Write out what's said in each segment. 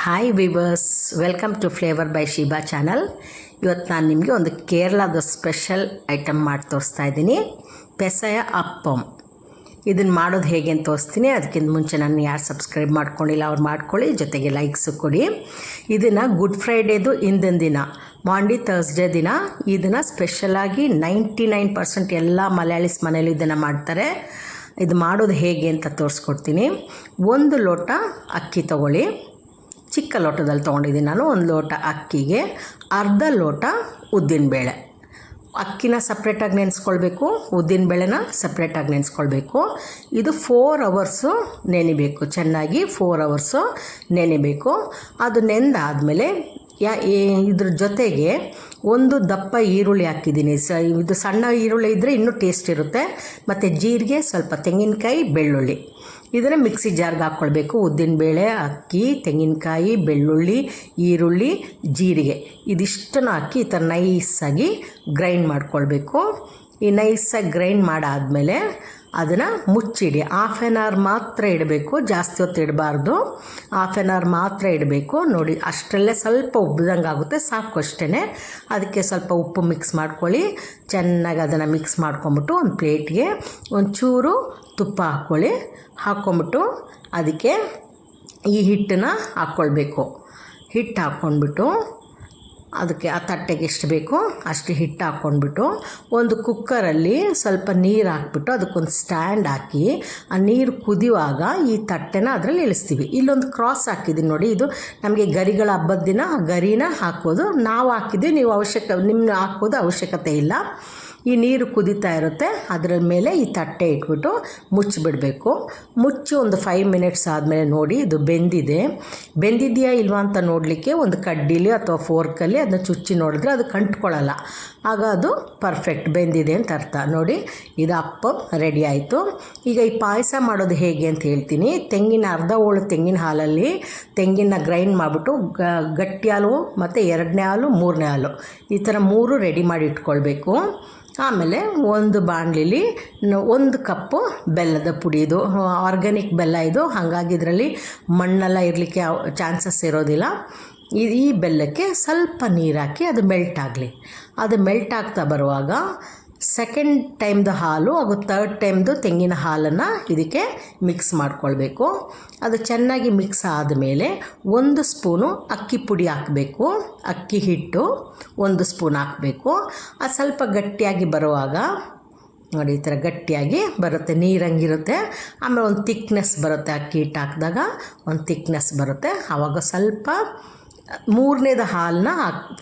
Hi viewers welcome to flavour by Shiba channel ಇವತ್ತು ನಾನು ನಿಮಗೆ ಒಂದು ಕೇರಳದ ಸ್ಪೆಷಲ್ ಐಟಮ್ ಮಾಡಿ ತೋರಿಸ್ತಾ ಇದ್ದೀನಿ. ಪೆಸಯ ಅಪ್ಪಮ್ ಇದನ್ನು ಮಾಡೋದು ಹೇಗೆ ಅಂತ ತೋರಿಸ್ತೀನಿ. ಅದಕ್ಕಿಂತ ಮುಂಚೆ ನಾನು ಯಾರು ಸಬ್ಸ್ಕ್ರೈಬ್ ಮಾಡ್ಕೊಂಡಿಲ್ಲ, ಅವ್ರು ಮಾಡ್ಕೊಳ್ಳಿ. ಜೊತೆಗೆ ಲೈಕ್ಸು ಕೊಡಿ. ಇದನ್ನು ಗುಡ್ ಫ್ರೈಡೇದು ಹಿಂದಿನ ದಿನ ಮಾಂಡಿ ಥರ್ಸ್ಡೇ ದಿನ, ಇದನ್ನು ಸ್ಪೆಷಲಾಗಿ ನೈಂಟಿ ನೈನ್ ಪರ್ಸೆಂಟ್ ಎಲ್ಲ ಮಲಯಾಳಿಸ್ ಮನೇಲಿ ಇದನ್ನು ಮಾಡ್ತಾರೆ. ಇದು ಮಾಡೋದು ಹೇಗೆ ಅಂತ ತೋರಿಸ್ಕೊಡ್ತೀನಿ. ಒಂದು ಲೋಟ ಅಕ್ಕಿ ತಗೊಳ್ಳಿ. ಚಿಕ್ಕ ಲೋಟದಲ್ಲಿ ತೊಗೊಂಡಿದ್ದೀನಿ ನಾನು, ಒಂದು ಲೋಟ ಅಕ್ಕಿಗೆ, ಅರ್ಧ ಲೋಟ ಉದ್ದಿನಬೇಳೆ. ಅಕ್ಕಿನ ಸಪ್ರೇಟಾಗಿ ನೆನೆಸ್ಕೊಳ್ಬೇಕು, ಉದ್ದಿನಬೇಳೆನ ಸಪ್ರೇಟಾಗಿ ನೆನೆಸ್ಕೊಳ್ಬೇಕು. ಇದು ಫೋರ್ ಅವರ್ಸು ನೆನಿಬೇಕು, ಚೆನ್ನಾಗಿ ಫೋರ್ ಅವರ್ಸು ನೆನಿಬೇಕು. ಅದು ನೆಂದಾದಮೇಲೆ ಯಾ ಇದ್ರ ಜೊತೆಗೆ ಒಂದು ದಪ್ಪ ಈರುಳ್ಳಿ ಹಾಕಿದ್ದೀನಿ. ಸ, ಇದು ಸಣ್ಣ ಈರುಳ್ಳಿ ಇದ್ದರೆ ಇನ್ನೂ ಟೇಸ್ಟ್ ಇರುತ್ತೆ. ಮತ್ತು ಜೀರಿಗೆ, ಸ್ವಲ್ಪ ತೆಂಗಿನಕಾಯಿ, ಬೆಳ್ಳುಳ್ಳಿ. ಇದನ್ನು ಮಿಕ್ಸಿ ಜಾರ್ಗೆ ಹಾಕ್ಕೊಳ್ಬೇಕು ಉದ್ದಿನಬೇಳೆ ಅಕ್ಕಿ, ತೆಂಗಿನಕಾಯಿ, ಬೆಳ್ಳುಳ್ಳಿ, ಈರುಳ್ಳಿ, ಜೀರಿಗೆ. ಇದಿಷ್ಟನ್ನು ಹಾಕಿ ಈ ಥರ ನೈಸಾಗಿ ಗ್ರೈಂಡ್ ಮಾಡ್ಕೊಳ್ಬೇಕು. ಈ ನೈಸಾಗಿ ಗ್ರೈಂಡ್ ಮಾಡಾದಮೇಲೆ ಅದನ್ನು ಮುಚ್ಚಿಡಿ. ಹಾಫ್ ಆನ್ ಅವರ್ ಮಾತ್ರ ಇಡಬೇಕು, ಜಾಸ್ತಿ ಹೊತ್ತು ಇಡಬಾರ್ದು. ಹಾಫ್ ಆನ್ ಅವರ್ ಮಾತ್ರ ಇಡಬೇಕು. ನೋಡಿ, ಅಷ್ಟರಲ್ಲೇ ಸ್ವಲ್ಪ ಉಬ್ಬಿದಂಗೆ ಆಗುತ್ತೆ, ಸಾಕು ಅಷ್ಟೇ ಅದಕ್ಕೆ ಸ್ವಲ್ಪ ಉಪ್ಪು ಮಿಕ್ಸ್ ಮಾಡ್ಕೊಳ್ಳಿ. ಚೆನ್ನಾಗಿ ಅದನ್ನು ಮಿಕ್ಸ್ ಮಾಡ್ಕೊಂಬಿಟ್ಟು ಒಂದು ಪ್ಲೇಟ್ಗೆ ಒಂಚೂರು ತುಪ್ಪ ಹಾಕ್ಕೊಳ್ಳಿ. ಹಾಕ್ಕೊಂಬಿಟ್ಟು ಅದಕ್ಕೆ ಈ ಹಿಟ್ಟನ್ನ ಹಾಕ್ಕೊಳ್ಬೇಕು. ಹಿಟ್ಟು ಹಾಕ್ಕೊಂಡ್ಬಿಟ್ಟು ಅದಕ್ಕೆ ಆ ತಟ್ಟೆಗೆ ಎಷ್ಟು ಬೇಕೋ ಅಷ್ಟು ಹಿಟ್ಟು ಹಾಕ್ಕೊಂಡ್ಬಿಟ್ಟು ಒಂದು ಕುಕ್ಕರಲ್ಲಿ ಸ್ವಲ್ಪ ನೀರು ಹಾಕ್ಬಿಟ್ಟು ಅದಕ್ಕೊಂದು ಸ್ಟ್ಯಾಂಡ್ ಹಾಕಿ ಆ ನೀರು ಕುದಿಯುವಾಗ ಈ ತಟ್ಟೆನ ಅದರಲ್ಲಿ ಇಳಿಸ್ತೀವಿ. ಇಲ್ಲೊಂದು ಕ್ರಾಸ್ ಹಾಕಿದ್ದೀನಿ ನೋಡಿ, ಇದು ನಮಗೆ ಗರಿಗಳ ಹಬ್ಬದ ದಿನ ಗರಿನ ಹಾಕೋದು. ನಾವು ಹಾಕಿದ್ವಿ ನೀವು ಅವಶ್ಯಕ ನಿಮ್ಮ ಹಾಕೋದು ಅವಶ್ಯಕತೆ ಇಲ್ಲ. ಈ ನೀರು ಕುದೀತಾ ಇರುತ್ತೆ, ಅದರ ಮೇಲೆ ಈ ತಟ್ಟೆ ಇಟ್ಬಿಟ್ಟು ಮುಚ್ಚಿಬಿಡಬೇಕು. ಮುಚ್ಚಿ ಒಂದು ಫೈವ್ ಮಿನಿಟ್ಸ್ ಆದಮೇಲೆ ನೋಡಿ ಇದು ಬೆಂದಿದೆ. ಬೆಂದಿದೆಯಾ ಇಲ್ವಾ ಅಂತ ನೋಡಲಿಕ್ಕೆ ಒಂದು ಕಡ್ಡಿಲಿ ಅಥವಾ ಫೋರ್ಕಲ್ಲಿ ಅದನ್ನ ಚುಚ್ಚಿ ನೋಡಿದ್ರೆ ಅದು ಕಂಟ್ಕೊಳ್ಳಲ್ಲ. ಆಗ ಅದು ಪರ್ಫೆಕ್ಟ್ ಬೆಂದಿದೆ ಅಂತ ಅರ್ಥ. ನೋಡಿ, ಇದು ಅಪ್ಪ ರೆಡಿ ಆಯಿತು. ಈಗ ಈ ಪಾಯಸ ಮಾಡೋದು ಹೇಗೆ ಅಂತ ಹೇಳ್ತೀನಿ. ತೆಂಗಿನ ಅರ್ಧ ಹೋಳು ತೆಂಗಿನ ಹಾಲಲ್ಲಿ ತೆಂಗಿನ ಗ್ರೈಂಡ್ ಮಾಡಿಬಿಟ್ಟು ಗಟ್ಟಿ ಹಾಲು ಮತ್ತು ಎರಡನೇ ಹಾಲು, ಮೂರನೇ ಹಾಲು. ಈ ಥರ ಮೂರು ರೆಡಿ ಮಾಡಿ ಇಟ್ಕೊಳ್ಬೇಕು. ಆಮೇಲೆ ಒಂದು ಬಾಣಲಿಲಿ ಒಂದು ಕಪ್ಪು ಬೆಲ್ಲದ ಪುಡಿ ಇದು ಆರ್ಗ್ಯಾನಿಕ್ ಬೆಲ್ಲ ಇದು. ಹಾಗಾಗಿ ಇದರಲ್ಲಿ ಮಣ್ಣೆಲ್ಲ ಇರಲಿಕ್ಕೆ ಚಾನ್ಸಸ್ ಇರೋದಿಲ್ಲ. ಈ ಈ ಬೆಲ್ಲಕ್ಕೆ ಸ್ವಲ್ಪ ನೀರು ಹಾಕಿ ಅದು ಮೆಲ್ಟ್ ಆಗಲಿ. ಅದು ಮೆಲ್ಟ್ ಆಗ್ತಾ ಬರುವಾಗ ಸೆಕೆಂಡ್ ಟೈಮ್ದು ಹಾಲು ಹಾಗೂ ತರ್ಡ್ ಟೈಮ್ದು ತೆಂಗಿನ ಹಾಲನ್ನು ಇದಕ್ಕೆ ಮಿಕ್ಸ್ ಮಾಡ್ಕೊಳ್ಬೇಕು. ಅದು ಚೆನ್ನಾಗಿ ಮಿಕ್ಸ್ ಆದಮೇಲೆ ಒಂದು ಸ್ಪೂನು ಅಕ್ಕಿ ಪುಡಿ ಹಾಕಬೇಕು. ಅಕ್ಕಿ ಹಿಟ್ಟು ಒಂದು ಸ್ಪೂನ್ ಹಾಕಬೇಕು. ಅದು ಸ್ವಲ್ಪ ಗಟ್ಟಿಯಾಗಿ ಬರುವಾಗ, ನೋಡಿ ಈ ಥರ ಗಟ್ಟಿಯಾಗಿ ಬರುತ್ತೆ, ನೀರಂಗಿರುತ್ತೆ. ಆಮೇಲೆ ಒಂದು ತಿಕ್ನೆಸ್ ಬರುತ್ತೆ ಅಕ್ಕಿ ಹಿಟ್ಟು ಹಾಕಿದಾಗ. ಒಂದು ತಿಕ್ನೆಸ್ ಬರುತ್ತೆ. ಆವಾಗ ಸ್ವಲ್ಪ ಮೂರನೇದು ಹಾಲನ್ನ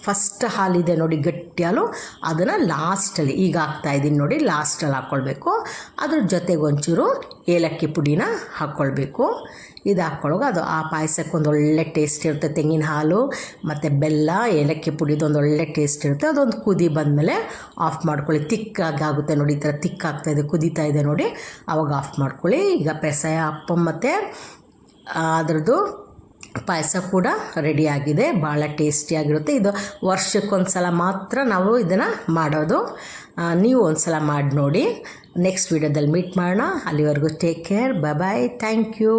ಫಸ್ಟ್ ಹಾಲಿದೆ ನೋಡಿ ಗಟ್ಟಿ ಹಾಲು. ಅದನ್ನು ಲಾಸ್ಟಲ್ಲಿ ಈಗ ಹಾಕ್ತಾ ಇದ್ದೀನಿ ನೋಡಿ ಲಾಸ್ಟಲ್ಲಿ ಹಾಕ್ಕೊಳ್ಬೇಕು ಅದ್ರ ಜೊತೆಗೆ ಒಂಚೂರು ಏಲಕ್ಕಿ ಪುಡಿನ ಹಾಕ್ಕೊಳ್ಬೇಕು ಇದು ಹಾಕ್ಕೊಳ್ಳೋವಾಗ ಅದು ಆ ಪಾಯಸಕ್ಕೆ ಒಂದು ಒಳ್ಳೆ ಟೇಸ್ಟ್ ಇರುತ್ತೆ. ತೆಂಗಿನ ಹಾಲು ಮತ್ತು ಬೆಲ್ಲ, ಏಲಕ್ಕಿ ಪುಡಿದು ಒಂದು ಒಳ್ಳೆ ಟೇಸ್ಟ್ ಇರುತ್ತೆ. ಅದೊಂದು ಕುದಿ ಬಂದಮೇಲೆ ಆಫ್ ಮಾಡ್ಕೊಳ್ಳಿ. ತಿಕ್ಕಾಗಿ ಆಗುತ್ತೆ ನೋಡಿ, ಈ ಥರ ತಿಕ್ಕಾಗ್ತಾಯಿದೆ ಕುದೀತಾ ಇದೆ ನೋಡಿ. ಆವಾಗ ಆಫ್ ಮಾಡ್ಕೊಳ್ಳಿ. ಈಗ ಪೆಸಾಯ, ಅಪ್ಪ ಮತ್ತು ಅದರದ್ದು ಪಾಯಸ ಕೂಡ ರೆಡಿಯಾಗಿದೆ ಭಾಳ ಟೇಸ್ಟಿಯಾಗಿರುತ್ತೆ ಇದು ವರ್ಷಕ್ಕೊಂದು ಸಲ ಮಾತ್ರ ನಾವು ಇದನ್ನು ಮಾಡೋದು. ನೀವು ಒಂದು ಸಲ ಮಾಡಿ ನೋಡಿ ನೆಕ್ಸ್ಟ್ ವೀಡಿಯೋದಲ್ಲಿ ಮೀಟ್ ಮಾಡೋಣ. ಅಲ್ಲಿವರೆಗೂ take care bye thank you